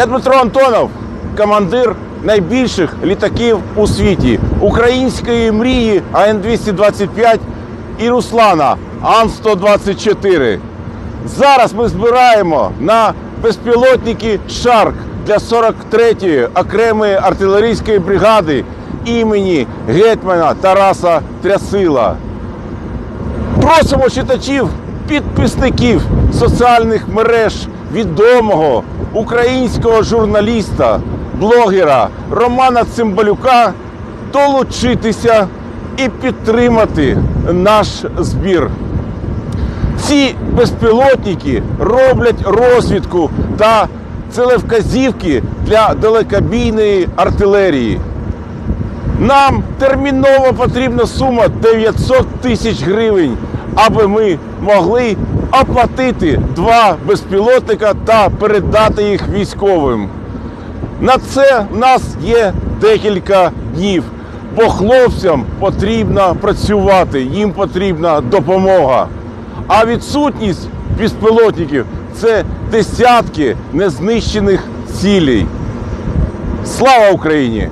Я Дмитро Антонов, командир найбільших літаків у світі української мрії АН-225 і Руслана Ан-124. Зараз ми збираємо на безпілотники Шарк для 43-ї окремої артилерійської бригади імені гетьмана Тараса Трясила. Просимо читачів, підписників соціальних мереж відомого українського журналіста, блогера Романа Цимбалюка долучитися і підтримати наш збір. Ці безпілотники роблять розвідку та целевказівки для далекобійної артилерії. Нам терміново потрібна сума 900 тисяч гривень, аби ми могли оплатити два безпілотника та передати їх військовим. На це в нас є декілька днів, бо хлопцям потрібно працювати, їм потрібна допомога. А відсутність безпілотників це десятки незнищених цілей. Слава Україні!